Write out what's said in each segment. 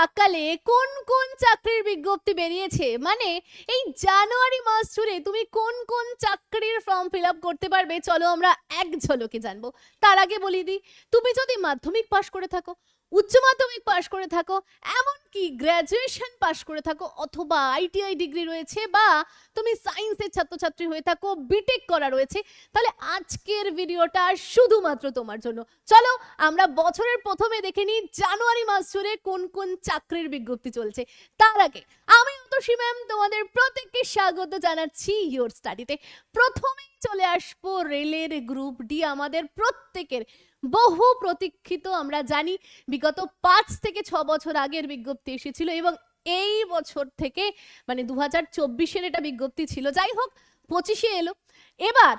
প্রাকালে কোন কোন চাকরির বিজ্ঞপ্তি বেরিয়েছে? মানে এই জানুয়ারি মাস জুড়ে তুমি কোন কোন চাকরির ফর্ম ফিল আপ করতে পারবে? চলো আমরা এক ঝলকে জানব। তার আগে বলি দিই তুমি যদি মাধ্যমিক পাশ করে থাকো উচ্চ মাধ্যমিক পাশ করে থাকো, এমনকি গ্র্যাজুয়েশন পাশ করে থাকো, অথবা আইটিআই ডিগ্রি রয়েছে বা তুমি সায়েন্সের ছাত্রছাত্রী হয়ে থাকো বিটেক করা রয়েছে, তাহলে আজকের ভিডিওটা শুধুমাত্র তোমার জন্য। চলো, আমরা বছরের প্রথমে দেখে নিই জানুয়ারি মাস জুড়ে কোন কোন চাকরির বিজ্ঞপ্তি চলছে। তার আগে, আমি অতসী ম্যাম তোমাদের প্রত্যেককে স্বাগত জানাচ্ছি ইয়োর স্টাডিতে প্রথমেই চলে আসব রেলের গ্রুপ ডি আমাদের প্রত্যেকের বহু প্রতীক্ষিত আমরা জানি বিগত পাঁচ থেকে ছ বছর আগের বিজ্ঞপ্তি এসেছিল এবং এই বছর থেকে মানে দু হাজার চব্বিশের এটা বিজ্ঞপ্তি ছিল। যাই হোক, পঁচিশে এলো। এবার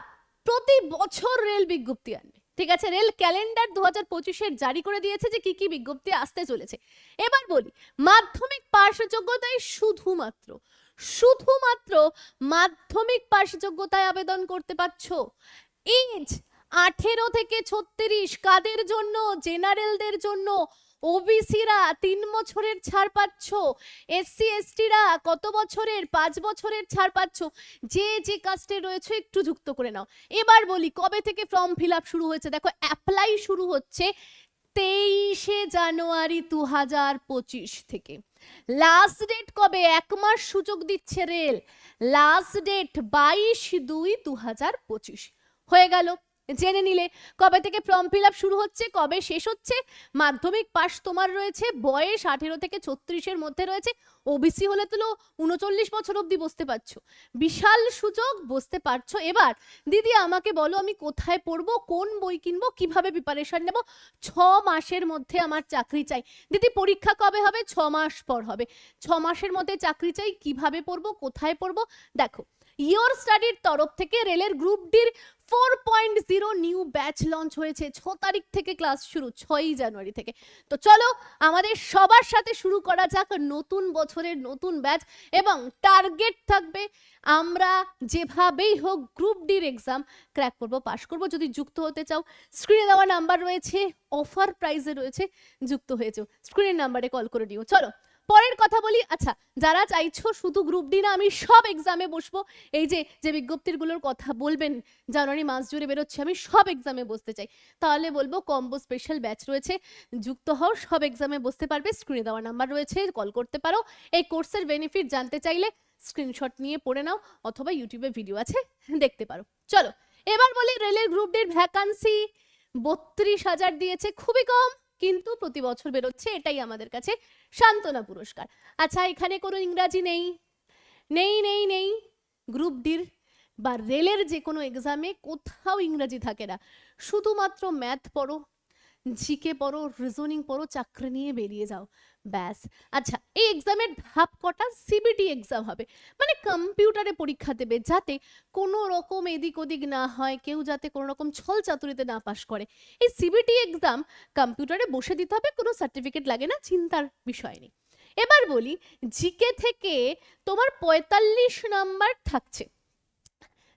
প্রতি বছর রেল বিজ্ঞপ্তি আনবে। ঠিক আছে, রেল ক্যালেন্ডার দু হাজার পঁচিশের জারি করে দিয়েছে যে কি কি বিজ্ঞপ্তি আসতে চলেছে। এবার বলি, মাধ্যমিক পাশ যোগ্যতায় শুধুমাত্র শুধুমাত্র মাধ্যমিক পাশ যোগ্যতায় আবেদন করতে পারছ? এজ আঠেরো থেকে ছত্রিশ কাদের জন্য, জেনারেলদের জন্য, ওবিসিরা তিন বছরের ছাড় পাচ্ছ, এসসি, এসটিরা কত বছরের, পাঁচ বছরের ছাড় পাচ্ছ? যে যে কাস্টে রয়েছে, একটু যুক্ত করে নাও। এবার বলি, কবে থেকে ফর্ম ফিল আপ শুরু হয়েছে? দেখো, অ্যাপ্লাই শুরু হচ্ছে তেইশে জানুয়ারি দু হাজার পঁচিশ থেকে। লাস্ট ডেট কবে? এক মাস সুযোগ দিচ্ছে রেল। লাস্ট ডেট বাইশ দুই দু হাজার পঁচিশ। হয়ে গেল। জেনে নিলে। কবে থেকে ফর্ম ফিল আপ শুরু হচ্ছে, কবে শেষ হচ্ছে? মাধ্যমিক পাস তোমার রয়েছে, বয়স আঠেরো থেকে ছত্রিশের মধ্যে রয়েছে। ওবিসি হলে তো উনচল্লিশ বছর অবধি বসতে পারছ। বিশাল সুযোগ, বসতে পারছ। এবার দিদি আমাকে বলো, আমি কোথায় পড়ব, কোন বই কিনবো, কীভাবে প্রিপারেশন নেব? ছ মাসের মধ্যে আমার চাকরি চাই। দিদি, পরীক্ষা কবে হবে? ছ মাস পর হবে। ছ মাসের মধ্যে চাকরি চাই, কীভাবে পড়ব, কোথায় পড়ব? দেখো ইয়োর স্টাডির তরফ থেকে রেলের গ্রুপ ডির four point zero new batch launch হয়েছে ছ তারিখ থেকে ক্লাস শুরু, ছয়ই জানুয়ারি থেকে। তো চলো আমাদের সবার সাথে শুরু করা যাক নতুন বছরের নতুন ব্যাচ এবং টার্গেট থাকবে আমরা যেভাবেই হোক গ্রুপ ডির এক্সাম ক্র্যাক করব পাশ করব। যদি যুক্ত হতে চাও স্ক্রিনে দেওয়া নাম্বার রয়েছে অফার প্রাইজে রয়েছে, যুক্ত হয়েছে। স্ক্রিনের নাম্বারে কল করে নিও চলো পরের কথা বলি আচ্ছা যারা চাইছো শুধু গ্রুপ ডি না, আমি সব এক্সামে বসবো। এই যে যে বিজ্ঞপ্তিগুলোর কথা বলবেন, জানুয়ারি মাস জুড়ে বেরোচ্ছে, আমি সব এক্সামে বসতে চাই। তাহলে বলব কম্বো স্পেশাল ব্যাচ রয়েছে, যুক্ত হও, সব এক্সামে বসতে পারবে স্ক্রিনে দেওয়া নাম্বার রয়েছে কল করতে পারো। এই কোর্সের বেনিফিট জানতে চাইলে স্ক্রিনশট নিয়ে পড়ে নাও, অথবা ইউটিউবে ভিডিও আছে, দেখতে পারো। চলো, এবার বলি রেলের গ্রুপ ডির ভ্যাকান্সি বত্রিশ হাজার দিয়েছে, খুবই কম। কিন্তু প্রতি বছর বেরোচ্ছে, এটাই আমাদের কাছে সান্ত্বনা পুরস্কার। আচ্ছা এখানে কোনো ইংরাজি নেই? নেই নেই নেই। গ্রুপ ডির বা রেলের যে কোনো এক্সামে কোথাও ইংরাজি থাকে না। শুধুমাত্র ম্যাথ পড়ো। জিকে পড়ো রিজনিং পড়ো, চাকরি নিয়ে বেরিয়ে যাও। ব্যাস। আচ্ছা এই এক্সামের ধাপ কটা? সিবিটি এক্সাম হবে। মানে কম্পিউটারে পরীক্ষা দেবে যাতে কোনো রকম এদিক ওদিক না হয়, কেউ যাতে কোনো রকম ছল চাতুরিতে না পাশ করে। এই সিবিটি এক্সাম কম্পিউটারে বসে দিতে হবে, কোনো সার্টিফিকেট লাগে না, চিন্তার বিষয় নেই। এবার বলি জিকে থেকে তোমার পঁয়তাল্লিশ নাম্বার থাকছে।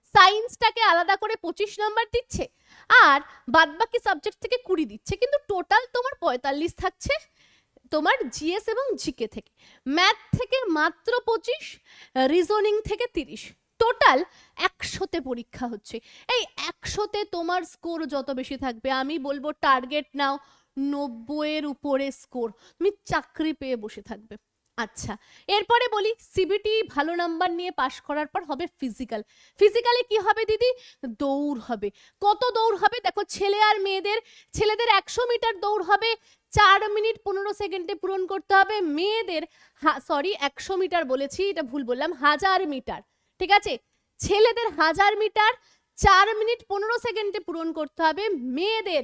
সায়েন্সটাকে আলাদা করে পঁচিশ নাম্বার দিচ্ছে? আর বাদবাকি সাবজেক্ট থেকে কুড়ি দিচ্ছে, কিন্তু টোটাল তোমার পঁয়তাল্লিশ থাকছে, তোমার জিএস এবং জিকে থেকে। ম্যাথ থেকে মাত্র পঁচিশ রিজনিং থেকে তিরিশ। টোটাল একশোতে পরীক্ষা হচ্ছে। এই একশোতে তোমার স্কোর যত বেশি থাকবে, আমি বলব টার্গেট নাও নব্বইয়ের উপরে স্কোর তুমি চাকরি পেয়ে বসে থাকবে। আচ্ছা এরপরে বলি সিবিটি ভালো নাম্বার নিয়ে পাশ করার পর হবে ফিজিক্যাল ফিজিক্যালে কি হবে দিদি? দৌড় হবে। কত দৌড় হবে? দেখো ছেলে আর মেয়েদের, ছেলেদের একশো মিটার দৌড় হবে, চার মিনিট পনেরো সেকেন্ডে পূরণ করতে হবে। মেয়েদের, হা সরি একশো মিটার বলেছি, এটা ভুল বললাম, হাজার মিটার, ঠিক আছে? ছেলেদের হাজার মিটার, চার মিনিট পনেরো সেকেন্ডে পূরণ করতে হবে। মেয়েদের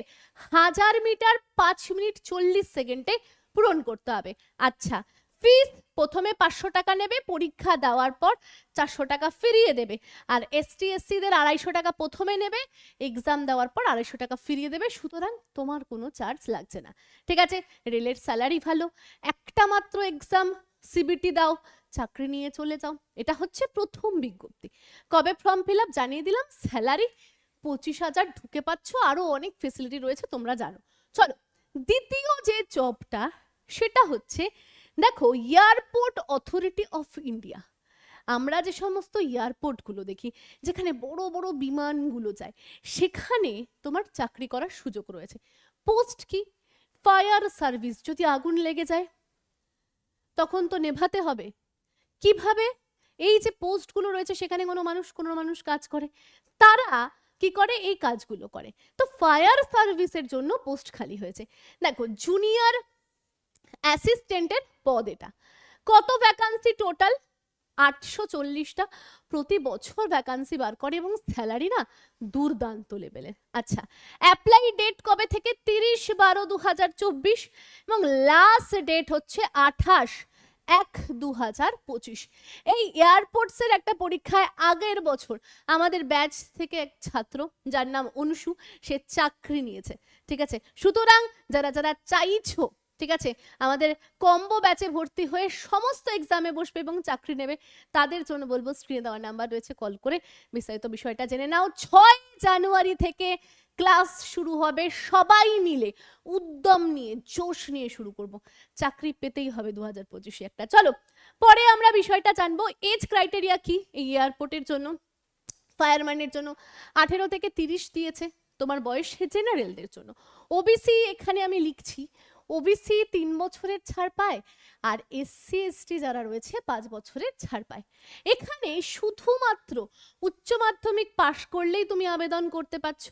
হাজার মিটার, পাঁচ মিনিট চল্লিশ সেকেন্ডে পূরণ করতে হবে। আচ্ছা ফিস প্রথমে পাঁচশো টাকা নেবে, পরীক্ষা দেওয়ার পর চারশো টাকা ফিরিয়ে দেবে। আর এসটি এসসিদের আড়াইশো টাকা প্রথমে নেবে এক্সাম দেওয়ার পর আড়াইশো টাকা ফিরিয়ে দেবে, সুতরাং তোমার কোনো চার্জ লাগছে না। ঠিক আছে? রেলের স্যালারি ভালো। একটা মাত্র এক্সাম সিবিটি দাও, চাকরি নিয়ে চলে যাও। এটা হচ্ছে প্রথম বিজ্ঞপ্তি। কবে ফর্ম ফিল আপ জানিয়ে দিলাম স্যালারি পঁচিশ হাজার ঢুকে পাচ্ছ, আরও অনেক ফেসিলিটি রয়েছে, তোমরা জানো। চলো, দ্বিতীয় যে জবটা সেটা হচ্ছে দেখো এয়ারপোর্ট অথরিটি অফ ইন্ডিয়া আমরা যে সমস্ত এয়ারপোর্টগুলো দেখি, যেখানে বড় বড় বিমানগুলো যায়, সেখানে তোমার চাকরি করার সুযোগ রয়েছে। পোস্ট কি? ফায়ার সার্ভিস যদি আগুন লেগে যায়, তখন তো নেভাতে হবে। কীভাবে? এই যে পোস্টগুলো রয়েছে, সেখানে কোনো মানুষ কোনো মানুষ কাজ করে। তারা কি করে? এই কাজগুলো করে। তো ফায়ার সার্ভিসের জন্য পোস্ট খালি হয়েছে। দেখো জুনিয়র অ্যাসিস্ট্যান্টের পদ এটা। কত ভ্যাকান্সি টোটাল আটশো চল্লিশটা। প্রতি বছর ভ্যাকান্সি বার করে এবং স্যালারি না দুর্দান্ত লেভেলের আচ্ছা অ্যাপ্লাই ডেট কবে থেকে? তিরিশ বারো দু হাজার চব্বিশ এবং লাস্ট ডেট হচ্ছে আঠাশ এক দু হাজার পঁচিশ। এই এয়ারপোর্টসের একটা পরীক্ষায় আগের বছর আমাদের ব্যাচ থেকে এক ছাত্র, যার নাম অনুসু সে চাকরি নিয়েছে। ঠিক আছে? সুতরাং যারা যারা চাইছো ঠিক আছে? আমাদের কম্বো ব্যাচে ভর্তি হয়ে সমস্ত এক্সামে বসবে এবং চাকরি নেবে। তাদের জন্য বলব স্ক্রিনে দেওয়ার নাম্বার রয়েছে কল করে বিস্তারিত বিষয়টা জেনে নাও। ছয় জানুয়ারি থেকে ক্লাস শুরু হবে সবাই মিলে। উদ্যম নিয়ে, জোশ নিয়ে শুরু করব। চাকরি পেতেই হবে দু হাজার পঁচিশে একটা। চলো, পরে আমরা বিষয়টা জানব। এজ ক্রাইটেরিয়া কি এই এয়ারপোর্টের জন্য? ফায়ারম্যানের জন্য। আঠেরো থেকে তিরিশ দিয়েছে। তোমার বয়স জেনারেলদের জন্য। ওবিসি এখানে আমি লিখছি। ওবিসি তিন বছরের ছাড় পায় আর এসসি এসটি যারা রয়েছে পাঁচ বছরের ছাড় পায়। এখানে শুধুমাত্র উচ্চ মাধ্যমিক পাশ করলেই তুমি আবেদন করতে পারছ।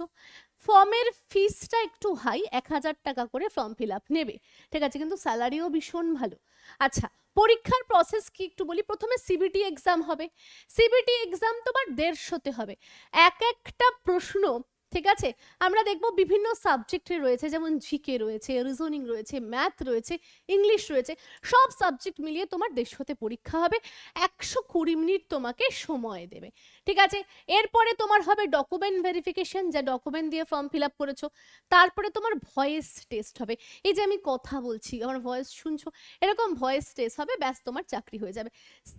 ফর্মের ফিসটা একটু হাই, এক হাজার টাকা করে ফর্ম ফিল আপ নেবে। ঠিক আছে, কিন্তু স্যালারিও ভীষণ ভালো। আচ্ছা পরীক্ষার প্রসেস কি একটু বলি? প্রথমে সিবিটি এক্সাম হবে। সিবিটি এক্সাম তোমার দেড়শোতে হবে। এক একটা প্রশ্ন ঠিক আছে? আমরা দেখব বিভিন্ন সাবজেক্টে রয়েছে, যেমন জিকে রয়েছে রিজনিং রয়েছে ম্যাথ রয়েছে ইংলিশ রয়েছে, সব সাবজেক্ট মিলিয়ে তোমার দেড়শোতে পরীক্ষা হবে, একশো কুড়ি মিনিট তোমাকে সময় দেবে। ঠিক আছে? এরপরে তোমার হবে ডকুমেন্ট ভেরিফিকেশন যা ডকুমেন্ট দিয়ে ফর্ম ফিল আপ করেছ। তারপরে তোমার ভয়েস টেস্ট হবে। এই যে আমি কথা বলছি, আমার ভয়েস শুনছো, এরকম ভয়েস টেস্ট হবে, ব্যাস তোমার চাকরি হয়ে যাবে।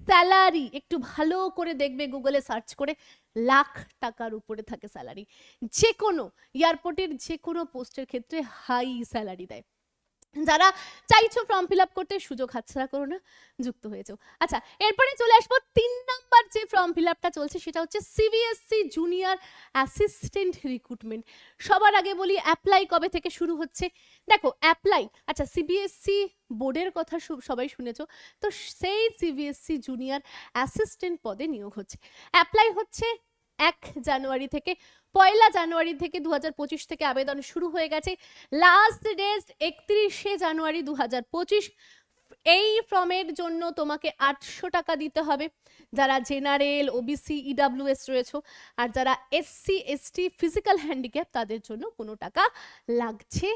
স্যালারি একটু ভালো করে দেখবে গুগলে সার্চ করে। লাখ টাকার উপরে থাকে স্যালারি যে কোনো এয়ারপোর্টের যে কোনো পোস্টের ক্ষেত্রে হাই স্যালারি দেয়। যারা চাইছো ফর্ম ফিল আপ করতে, সুযোগ হাতছাড়া করো না, যুক্ত হয়েছো আচ্ছা এরপরে চলে আসব তিন নাম্বার যে ফর্ম ফিল আপটা চলছে, সেটা হচ্ছে সিবিএসসি জুনিয়র অ্যাসিস্ট্যান্ট রিক্রুটমেন্ট সবার আগে বলি অ্যাপ্লাই কবে থেকে শুরু হচ্ছে? দেখো অ্যাপ্লাই আচ্ছা সিবিএসসি বোর্ডের কথা সবাই শুনেছো, তো সেই সিবিএসসি জুনিয়র অ্যাসিস্ট্যান্ট পদে নিয়োগ হচ্ছে। অ্যাপ্লাই হচ্ছে এক জানুয়ারি থেকে পয়লা জানুয়ারি থেকে দু হাজার পঁচিশ থেকে আবেদন শুরু হয়ে গেছে। লাস্ট ডেট একত্রিশে জানুয়ারি দু হাজার পঁচিশ। এই ফর্মের জন্য তোমাকে আটশো টাকা দিতে হবে। যারা জেনারেল ওবিসি ইডাব্লিউএস রয়েছে, আর যারা এসসি এসটি ফিজিক্যাল হ্যান্ডিক্যাপ তাদের জন্য কোনো টাকা লাগছে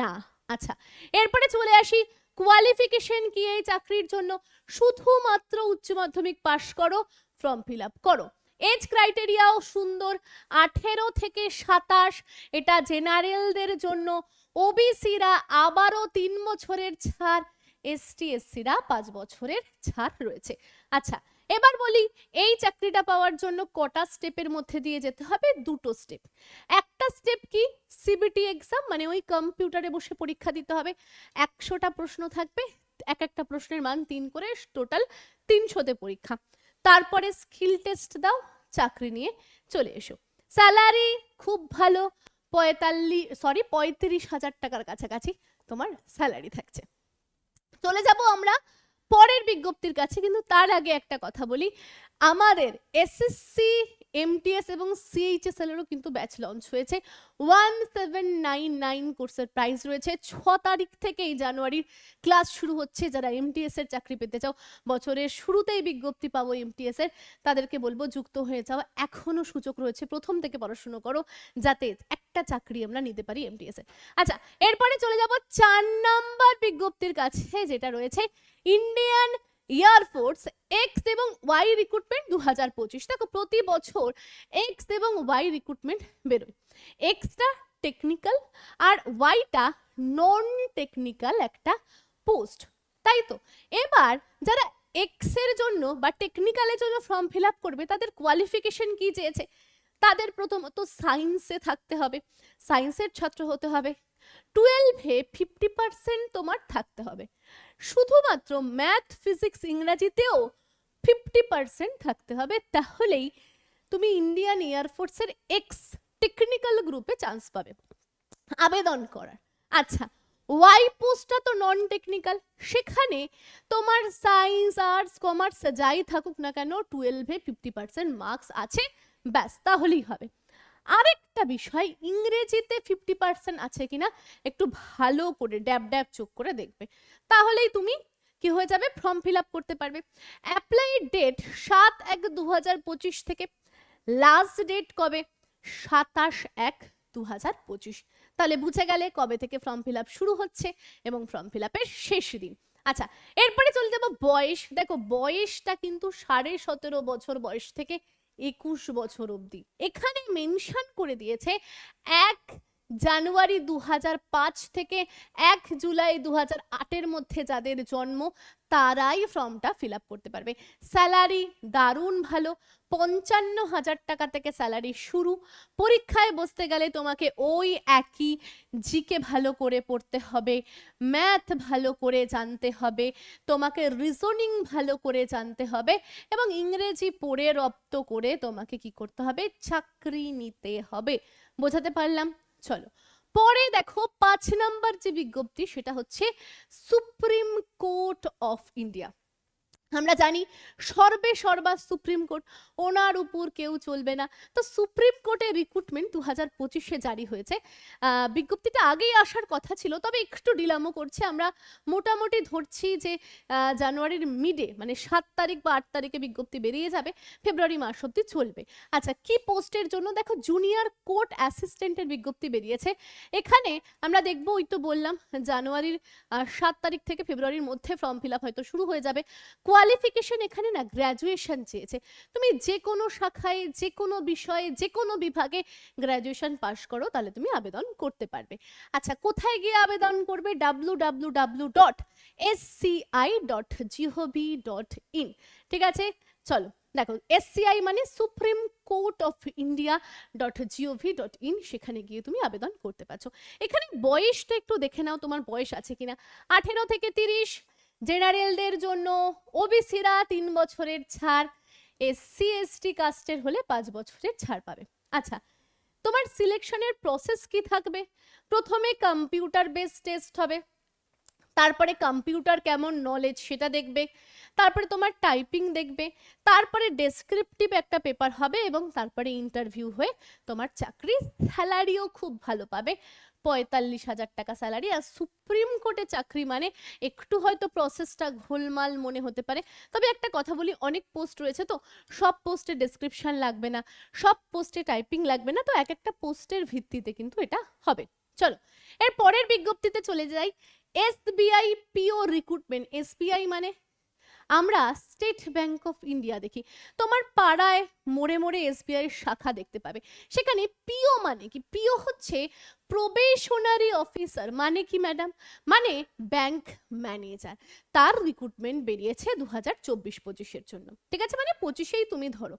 না। আচ্ছা এরপরে চলে আসি কোয়ালিফিকেশন কি এই চাকরির জন্য? শুধুমাত্র উচ্চ মাধ্যমিক পাশ করো ফর্ম ফিল আপ করো। এজ ক্রাইটেরিয়াও সুন্দর। আঠেরো থেকে সাতাশ, এটা জেনারেলদের জন্য। ওবিসিরা আবারও তিন বছরের ছাড় এসটি এসসিরা পাঁচ বছরের ছাড় রয়েছে। আচ্ছা এবার বলি, এই চাকরিটা পাওয়ার জন্য কটা স্টেপের মধ্যে দিয়ে যেতে হবে? দুটো স্টেপ। একটা স্টেপ কি? সিবিটি এক্সাম মানে ওই কম্পিউটারে বসে পরীক্ষা দিতে হবে। একশোটা প্রশ্ন থাকবে, এক একটা প্রশ্নের মান তিন করে, টোটাল তিনশোতে পরীক্ষা। তারপরে স্কিল টেস্ট দাও, চাকরি নিয়ে চলে এসো। স্যালারি খুব ভালো পঁয়তাল্লিশ সরি পঁয়ত্রিশ হাজার টাকার কাছাকাছি তোমার স্যালারি থাকছে। চলে যাব আমরা পরের বিজ্ঞপ্তির কাছে, কিন্তু তার আগে একটা কথা বলি। আমাদের এসএসসি এমটিএস এবং সিএইচএসএল এরও কিন্তু ব্যাচ লঞ্চ হয়েছে। ওয়ান সেভেন নাইন নাইন কোর্সের প্রাইস রয়েছে। ছ তারিখ থেকে এই জানুয়ারির ক্লাস শুরু হচ্ছে। যারা এমটিএস এর চাকরি পেতে চাও, বছরের শুরুতেই বিজ্ঞপ্তি পাবো এমটিএস এর তাদেরকে বলব, যুক্ত হয়ে যাও। এখনও সুযোগ রয়েছে। প্রথম থেকে পড়াশুনো করো, যাতে একটা চাকরি আমরা নিতে পারি এমটিএস এর আচ্ছা এরপরে চলে যাব চার নাম্বার বিজ্ঞপ্তির কাছে, যেটা রয়েছে ইন্ডিয়ান এয়ারফোর্স এক্স এবং ওয়াই রিক্রুটমেন্ট দু হাজার পঁচিশ। দেখো, প্রতি বছর এক্স এবং ওয়াই রিক্রুটমেন্ট বেরোয়। এক্সটা টেকনিক্যাল আর ওয়াইটা নন টেকনিক্যাল একটা পোস্ট তাই তো? এবার যারা এক্সের জন্য বা টেকনিক্যালের জন্য ফর্ম ফিল আপ করবে, তাদের কোয়ালিফিকেশন কি চেয়েছে? তাদের প্রথমত সায়েন্সে থাকতে হবে। সায়েন্সের ছাত্র হতে হবে। টুয়েলভে ফিফটি পার্সেন্ট তোমার থাকতে হবে। শুধুমাত্র ম্যাথ ফিজিক্স ইংরাজিতেও ফিফটি পার্সেন্ট থাকতে হবে। তাহলেই তুমি ইন্ডিয়ান এয়ারফোর্সের এক্স টেকনিক্যাল গ্রুপে চান্স পাবে। আবেদন করার। আচ্ছা ওয়াই পোস্টটা তো নন টেকনিক্যাল সেখানে তোমার সায়েন্স আর্টস কমার্স যাই থাকুক না কেন টুয়েলভে ফিফটি পার্সেন্ট মার্কস আছে। ব্যাস, তাহলেই হবে। আরেকটা বিষয়, ইংরেজিতে ফিফটি পার্সেন্ট আছে কিনা একটু ভালো করে ড্যাব ড্যাব চোখ করে দেখবে। তাহলেই তুমি কি হয়ে যাবে? ফর্ম ফিল আপ করতে পারবে। অ্যাপ্লাই ডেট সাত এক দু হাজার পঁচিশ থেকে, লাস্ট ডেট কবে? সাতাশ এক দু হাজার পঁচিশ। তাহলে বুঝে গেলে কবে থেকে ফর্ম ফিল আপ শুরু হচ্ছে এবং ফর্ম ফিল আপের শেষ দিন। আচ্ছা এরপরে চলে যাব বয়স। দেখো, বয়সটা কিন্তু সাড়ে সতেরো বছর বয়স থেকে একুশ বছর অবধি। এখানে মেনশন করে দিয়েছে এক জানুয়ারি দু থেকে এক জুলাই দু হাজার আটের মধ্যে যাদের জন্ম, তারাই ফর্মটা ফিল আপ করতে পারবে। স্যালারি দারুণ ভালো, পঞ্চান্ন হাজার টাকা থেকে স্যালারি শুরু। পরীক্ষায় বসতে গেলে তোমাকে ওই একই জিকে ভালো করে পড়তে হবে, ম্যাথ ভালো করে জানতে হবে, তোমাকে রিজনিং ভালো করে জানতে হবে এবং ইংরেজি পড়ে রপ্ত করে তোমাকে কি করতে হবে? চাকরি নিতে হবে। বোঝাতে পারলাম? চলো। পরে দেখো পাঁচ নাম্বার যে বিজ্ঞপ্তি সেটা হচ্ছে সুপ্রিম কোর্ট অফ ইন্ডিয়া আমরা জানি সর্বে সর্বা সুপ্রিম কোর্ট, ওনার উপর কেউ চলবে না। তো সুপ্রিম কোর্টের রিক্রুটমেন্ট দু হাজার পঁচিশে জারি হয়েছে। বিজ্ঞপ্তিটা আগেই আসার কথা ছিল, তবে একটু ডিলামও করছে। আমরা মোটামুটি ধরছি যে জানুয়ারির মিডে মানে সাত তারিখ বা আট তারিখে বিজ্ঞপ্তি বেরিয়ে যাবে, ফেব্রুয়ারি মাস অব্দি চলবে। আচ্ছা কি পোস্টের জন্য? দেখো জুনিয়র কোর্ট অ্যাসিস্ট্যান্টের বিজ্ঞপ্তি বেরিয়েছে। এখানে আমরা দেখব, ওই তো বললাম, জানুয়ারির সাত তারিখ থেকে ফেব্রুয়ারির মধ্যে ফর্ম ফিল আপ হয়তো শুরু হয়ে যাবে। কোয়ালিফিকেশন এখানে না গ্র্যাজুয়েশন চেয়েছে। তুমি যে কোনো শাখায় যে কোনো বিষয়ে যে কোনো বিভাগে গ্র্যাজুয়েশন পাশ করো, তাহলে তুমি আবেদন করতে পারবে। আচ্ছা কোথায় গিয়ে আবেদন করবে? W W W dot S C I dot GOV dot in ঠিক আছে? চলো, দেখো এসসিআই মানে Supreme Court of India dot gov dot in সেখানে গিয়ে তুমি আবেদন করতে পারছ। এখানে বয়সটা একটু দেখে নাও, তোমার বয়স আছে কিনা? আঠেরো থেকে তিরিশ জেনারেলদের জন্য ওবিসিরা তিন বছরের ছাড় এসসি এসটি কাস্টের হলে পাঁচ বছরের ছাড় পাবে। আচ্ছা তোমার সিলেকশনের প্রসেস কি থাকবে? প্রথমে কম্পিউটার বেস টেস্ট হবে, তারপরে কম্পিউটার কেমন নলেজ সেটা দেখবে, তারপরে তোমার টাইপিং দেখবে, তারপরে ডেসক্রিপটিভ একটা পেপার হবে এবং তারপরে ইন্টারভিউ হয়ে তোমার চাকরি স্যালারিও খুব ভালো পাবে। পঁয়তাল্লিশ হাজার টাকা স্যালারি আর সুপ্রিম কোর্টে চাকরি মানে একটু হয়তো প্রসেসটা ঘোলমাল মনে হতে পারে। তবে একটা কথা বলি, অনেক পোস্ট রয়েছে তো, সব পোস্টে ডেসক্রিপশন লাগবে না, সব পোস্টে টাইপিং লাগবে না, তো এক একটা পোস্টের ভিত্তিতে কিন্তু এটা হবে। চলো, এর পরের বিজ্ঞপ্তিতে চলে যাই। এসবিআই পিও রিক্রুটমেন্ট এসবিআই মানে? আমরা স্টেট ব্যাংক অফ ইন্ডিয়া দেখি। তোমার পাড়ায় মোড়ে মোড়ে এসবিআই এর শাখা দেখতে পাবে। সেখানে পিও মানে কি? পিও হচ্ছে প্রবেশনারি অফিসার মানে কি ম্যাডাম মানে ব্যাংক ম্যানেজার তার রিক্রুটমেন্ট বেরিয়েছে দু হাজার চব্বিশ পঁচিশের জন্য। ঠিক আছে? মানে পঁচিশেই তুমি ধরো।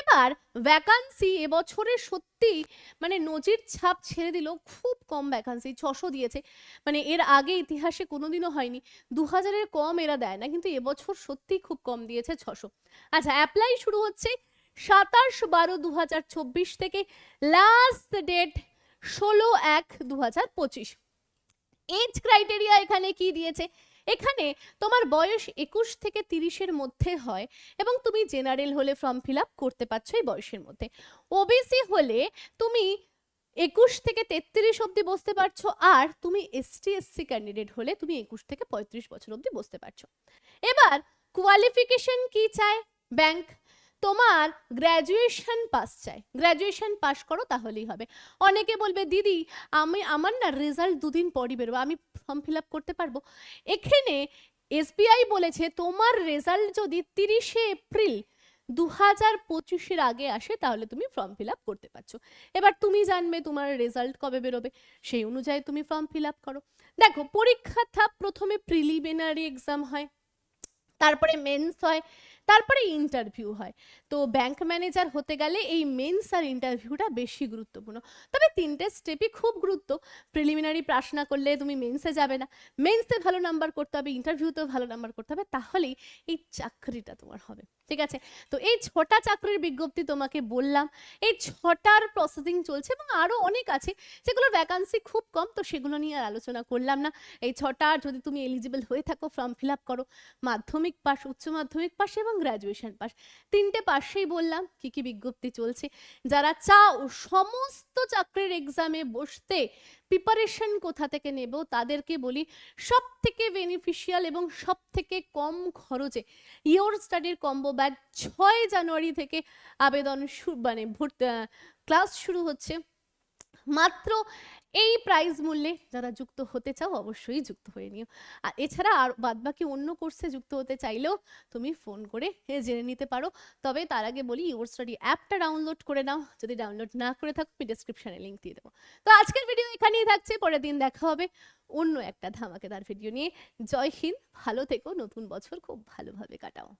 এবার ভ্যাকান্সি এবছরে সত্যি মানে নজির ছাপ ছেড়ে দিল, খুব কম ভ্যাকান্সি ছশো দিয়েছে। মানে এর আগে ইতিহাসে কোনোদিনও হয়নি। দু হাজারের কম এরা দেয় না, কিন্তু এবছর সত্যি খুব কম দিয়েছে ছশো। আচ্ছা অ্যাপ্লাই শুরু হচ্ছে সাতাশ বারো দু হাজার চব্বিশ থেকে। লাস্ট ডেট ষোলো এক দু হাজার পঁচিশ। এজ ক্রাইটেরিয়া এখানে কি দিয়েছে? এখানে তোমার বয়স একুশ থেকে তিরিশের মধ্যে হয় এবং তুমি জেনারেল হলে ফর্ম ফিল আপ করতে পারছ এই বয়সের মধ্যে। ওবিসি হলে তুমি একুশ থেকে তেত্রিশ অবধি বসতে পারছ আর তুমি এসটি এসসি ক্যান্ডিডেট হলে তুমি একুশ থেকে পঁয়ত্রিশ বছর অবধি বসতে পারছ। এবার কোয়ালিফিকেশন কি চায়? ব্যাংক তোমার গ্র্যাজুয়েশন পাস চাই। গ্র্যাজুয়েশন পাস করো তাহলেই হবে। অনেকে বলবে, দিদি, আমি, আমার না রেজাল্ট দুদিন পরই বেরোবো, আমি ফর্ম ফিল আপ করতে পারব? এখানে এসবিআই বলেছে, তোমার রেজাল্ট যদি তিরিশে এপ্রিল দু হাজার পঁচিশের আগে আসে, তাহলে তুমি ফর্ম ফিল আপ করতে পারছ। এবার তুমি জানবে তোমার রেজাল্ট কবে বেরোবে। সেই অনুযায়ী তুমি ফর্ম ফিল আপ করো। দেখো পরীক্ষার থাপ প্রথমে প্রিলিমিনারি এক্সাম হয়, তারপরে মেন্স হয় তারপরে ইন্টারভিউ হয়। তো ব্যাংক ম্যানেজার হতে গেলে এই মেন্স আর ইন্টারভিউটা বেশি গুরুত্বপূর্ণ। তবে তিনটে স্টেপই খুব গুরুত্ব। প্রিলিমিনারি পাস না করলে তুমি মেন্সে যাবে না। মেন্সে ভালো নাম্বার করতে হবে ইন্টারভিউতেও ভালো নাম্বার করতে হবে, তাহলেই এই চাকরিটা তোমার হবে। ঠিক আছে? তো এই ছটা চাকরির বিজ্ঞপ্তি তোমাকে বললাম। এই ছটার প্রসেসিং চলছে এবং আরও অনেক আছে যেগুলোর ভ্যাকান্সি খুব কম, তো সেগুলো নিয়ে আর আলোচনা করলাম না। এই ছটা যদি তুমি এলিজিবল হয়ে থাকো ফর্ম ফিল আপ করো। মাধ্যমিক পাস উচ্চ মাধ্যমিক পাস এবং গ্র্যাজুয়েশন পাস তিনটে পাশেই বললাম, কি কি বিজ্ঞপ্তি চলছে। যারা চাও সমস্ত চাকরির এক্সামে বসতে প্রিপারেশন কোথা থেকে নেব, তাদেরকে বলি সব থেকে বেনিফিশিয়াল এবং সব থেকে কম খরচে ইয়োর স্টাডির কম্বো ব্যাগ ছয় জানুয়ারি থেকে আবেদন মানে ভর্তি ক্লাস শুরু হচ্ছে। মাত্র এই প্রাইজ মূল্যে যারা যুক্ত হতে চাও অবশ্যই যুক্ত হয়ে নিও। আর এছাড়া আর বাদবাকি অন্য কোর্সে যুক্ত হতে চাইলেও তুমি ফোন করে জেনে নিতে পারো। তবে তার আগে বলি ইউর স্টাডি অ্যাপটা ডাউনলোড করে নাও। যদি ডাউনলোড না করে থাকো, আমি ডেসক্রিপশনে লিঙ্ক দিয়ে দেবো। তো আজকের ভিডিও এখানেই থাকছে। পরের দিন দেখা হবে অন্য একটা ধামাকেদার ভিডিও নিয়ে। জয় হিন্দ, ভালো থেকো। নতুন বছর খুব ভালোভাবে কাটাও।